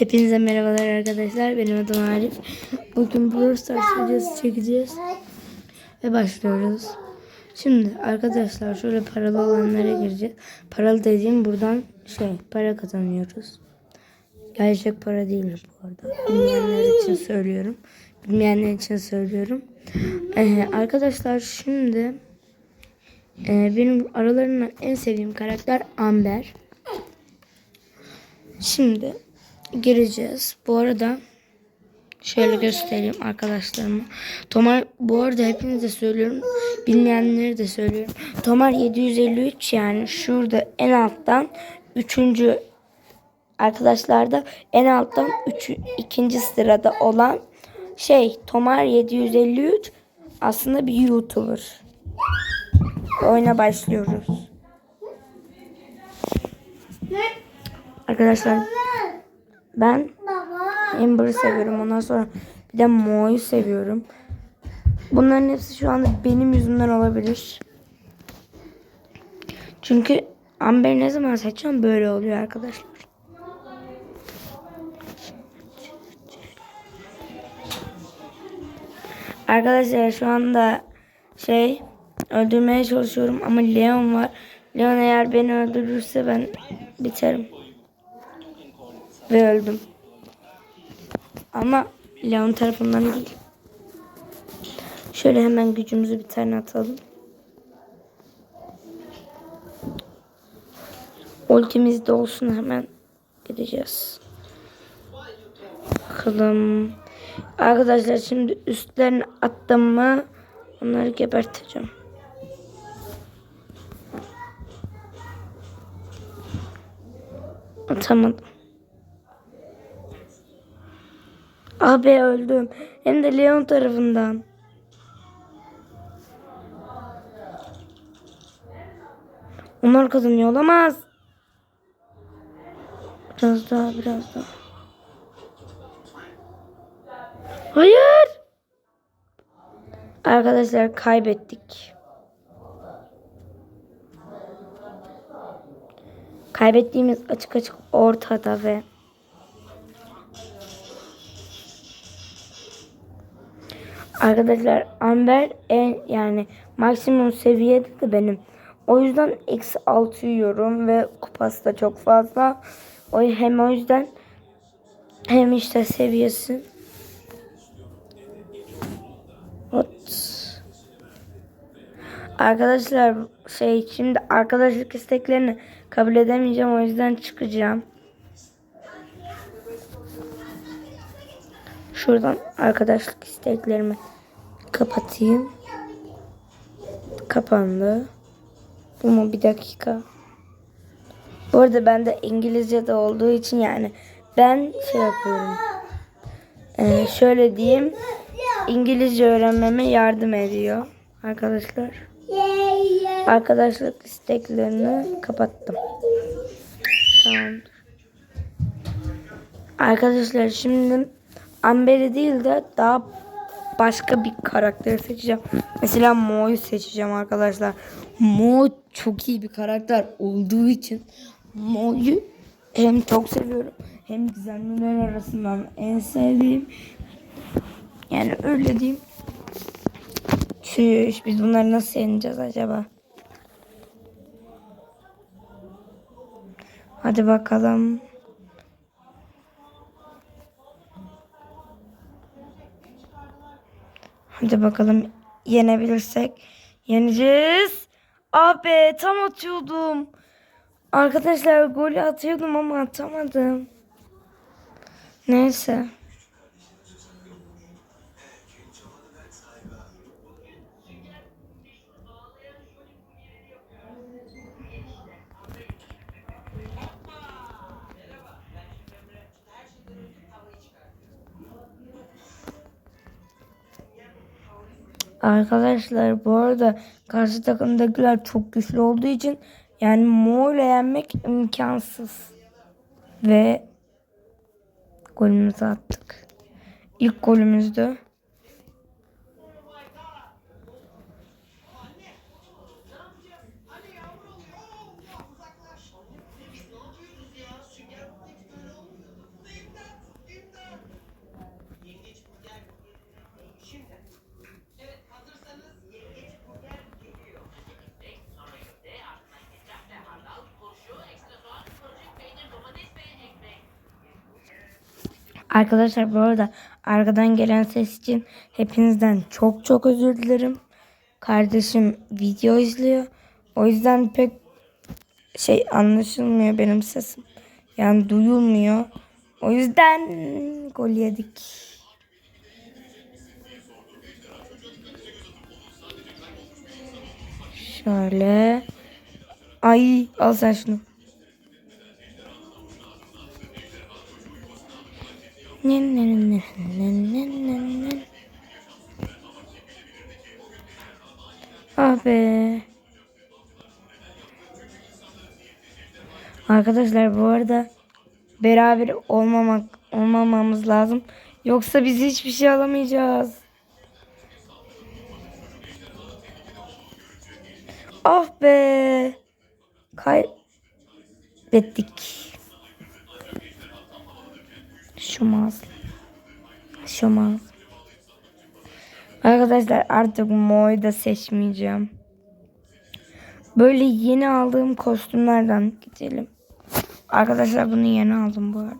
Hepinize merhabalar arkadaşlar. Benim adım Arif. Bugün Brawl Stars videosu çekeceğiz. Ve başlıyoruz. Şimdi arkadaşlar şöyle paralı olanlara gireceğiz. Paralı dediğim buradan şey para kazanıyoruz. Gerçek para değil bu arada. Bilmeyenler için söylüyorum. Bilmeyenler için söylüyorum. Ee, arkadaşlar şimdi e, benim aralarından en sevdiğim karakter Amber. Şimdi gireceğiz. Bu arada şöyle göstereyim arkadaşlarıma. Tomar bu arada hepinize söylüyorum. Bilmeyenleri de söylüyorum. Tomar 753 yani şurada en alttan 3. arkadaşlarda en alttan 3. ikinci sırada olan şey Tomar 753 aslında bir YouTuber. Oyuna başlıyoruz. Arkadaşlar ben Amber'ı seviyorum. Ondan sonra bir de Mo'yu seviyorum. Bunların hepsi şu anda benim yüzümden olabilir. Çünkü Amber ne zaman seçiyorum böyle oluyor arkadaşlar. Arkadaşlar şu anda şey öldürmeye çalışıyorum ama Leon var. Leon eğer beni öldürürse ben biterim. Ve öldüm. Ama Leon tarafından değil. Şöyle hemen gücümüzü bir tane atalım. Ultimiz de olsun hemen gideceğiz. Bakalım. Arkadaşlar şimdi üstlerine attım mı onları geberteceğim. Atamadım. Abi öldüm. Hem de Leon tarafından. Onlar kazanıyor olamaz. Biraz daha biraz daha. Hayır. Arkadaşlar kaybettik. Kaybettiğimiz açık açık ortada ve Arkadaşlar Amber en yani maksimum seviyede de benim. O yüzden eksi 6 yiyorum ve kupası da çok fazla. O hem o yüzden hem işte seviyesi. Ot. Arkadaşlar şey şimdi arkadaşlık isteklerini kabul edemeyeceğim o yüzden çıkacağım. Şuradan arkadaşlık isteklerimi kapatayım. Kapandı. Mu bir dakika. Bu arada ben de İngilizce de olduğu için yani ben şey yapıyorum. Ee, şöyle diyeyim. İngilizce öğrenmeme yardım ediyor arkadaşlar. Arkadaşlık isteklerini kapattım. Tamam. Arkadaşlar şimdi Amber'i değil de daha başka bir karakter seçeceğim. Mesela Mo'yu seçeceğim arkadaşlar. Mo çok iyi bir karakter olduğu için Mo'yu hem çok seviyorum hem gizemliler arasından en sevdiğim. Yani öyle diyeyim. Çüş biz bunları nasıl yeneceğiz acaba? Hadi bakalım. Hadi bakalım yenebilirsek yeneceğiz. Abi tam atıyordum. Arkadaşlar golü atıyordum ama atamadım. Neyse. Arkadaşlar bu arada karşı takımdakiler çok güçlü olduğu için yani Mo ile yenmek imkansız. Ve golümüzü attık. İlk golümüzdü. Arkadaşlar bu arada arkadan gelen ses için hepinizden çok çok özür dilerim. Kardeşim video izliyor. O yüzden pek şey anlaşılmıyor benim sesim. Yani duyulmuyor. O yüzden gol yedik. Şöyle. Ay al sen şunu. Arkadaşlar bu arada beraber olmamak olmamamız lazım. Yoksa biz hiçbir şey alamayacağız. Ah be. Kaybettik. Şomaz. Şomaz. Arkadaşlar artık Mo'yu da seçmeyeceğim. Böyle yeni aldığım kostümlerden gidelim. Arkadaşlar bunu yeni aldım bu arada.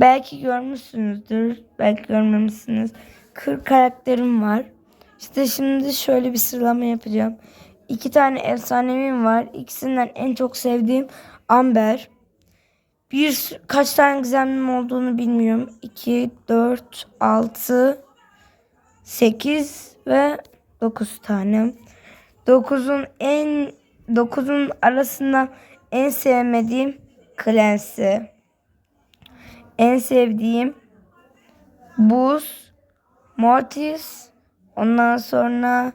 Belki görmüşsünüzdür. Belki görmemişsiniz. 40 karakterim var. İşte şimdi şöyle bir sıralama yapacağım. İki tane efsanevim var. İkisinden en çok sevdiğim Amber. Bir kaç tane gizemlim olduğunu bilmiyorum. 2, 4, 6, 8 ve 9 tane. 9'un en 9'un arasında en sevmediğim Clancy. En sevdiğim Buz, Mortis, ondan sonra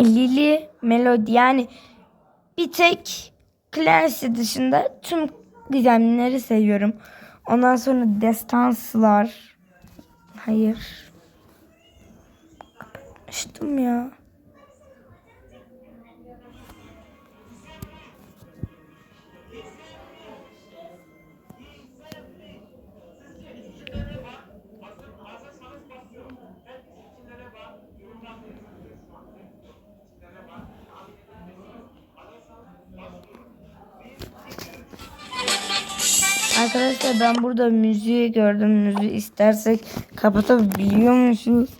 Lily, Melody. Yani bir tek Clancy dışında tüm gizemlileri seviyorum. Ondan sonra destanslar. Hayır. Açtım ya. Arkadaşlar ben burada müziği gördüm. Müziği istersek kapatabiliyormuşuz.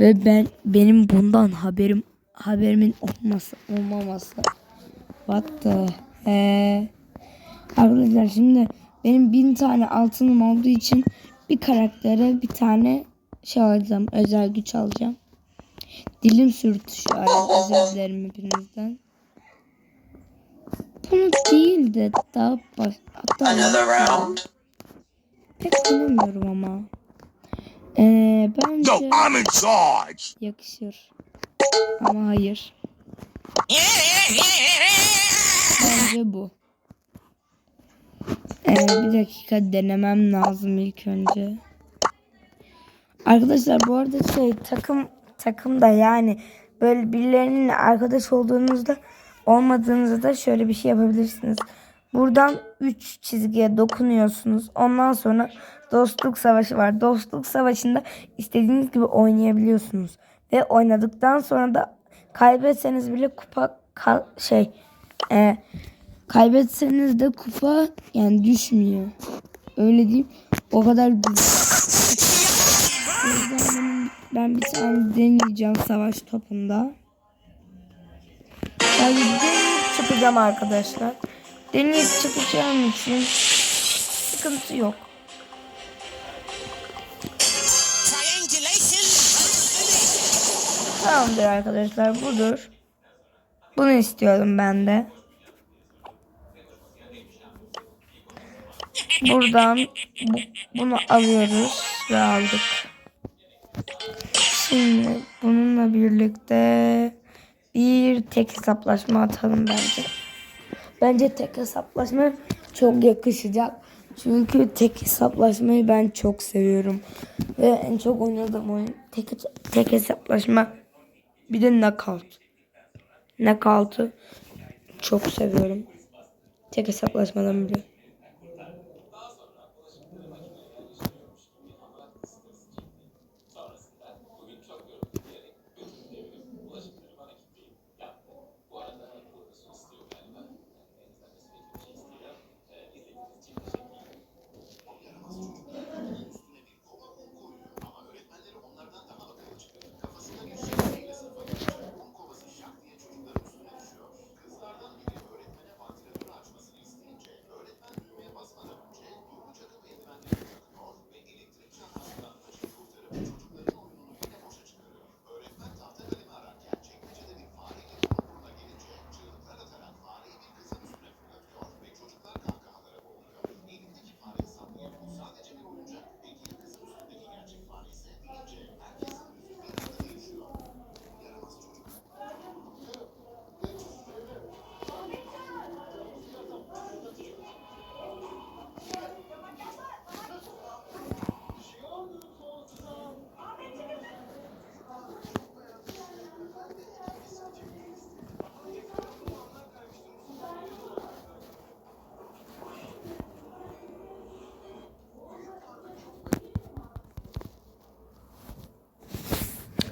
Ve ben benim bundan haberim haberimin olması olmaması. What the he. Arkadaşlar şimdi benim bin tane altınım olduğu için bir karaktere bir tane şey alacağım. Özel güç alacağım. Dilim sürtü şu an. Özür dilerim hepinizden. Bunu değil de daha baş... Hatta Another round. pek bilmiyorum ama. Ee, bence Yo, I'm in charge. yakışır. Ama hayır. Bence bu. Ee, bir dakika denemem lazım ilk önce. Arkadaşlar bu arada şey takım takımda yani böyle birilerinin arkadaş olduğunuzda olmadığınızda da şöyle bir şey yapabilirsiniz. Buradan 3 çizgiye dokunuyorsunuz. Ondan sonra dostluk savaşı var. Dostluk savaşında istediğiniz gibi oynayabiliyorsunuz. Ve oynadıktan sonra da kaybetseniz bile kupa şey e, kaybetseniz de kupa yani düşmüyor. Öyle diyeyim. O kadar ben bir tane deneyeceğim savaş topunda. Yani deneyip çıkacağım arkadaşlar. Deneyip çıkacağım için sıkıntı yok. Tamamdır arkadaşlar budur. Bunu istiyorum ben de. Buradan bu- bunu alıyoruz ve aldık. Şimdi bununla birlikte bir tek hesaplaşma atalım bence. Bence tek hesaplaşma çok yakışacak. Çünkü tek hesaplaşmayı ben çok seviyorum. Ve en çok oynadığım oyun tek, tek hesaplaşma. Bir de knockout. Knockout'u çok seviyorum. Tek hesaplaşmadan bile.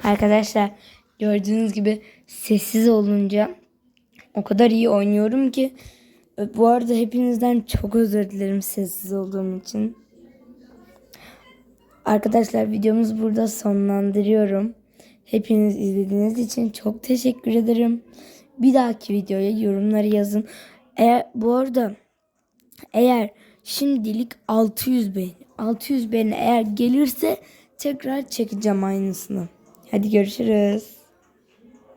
Arkadaşlar gördüğünüz gibi sessiz olunca o kadar iyi oynuyorum ki e, bu arada hepinizden çok özür dilerim sessiz olduğum için. Arkadaşlar videomuzu burada sonlandırıyorum. Hepiniz izlediğiniz için çok teşekkür ederim. Bir dahaki videoya yorumları yazın. Eğer bu arada eğer şimdilik 600 beğeni 600 beğeni eğer gelirse tekrar çekeceğim aynısını. Hadi görüşürüz.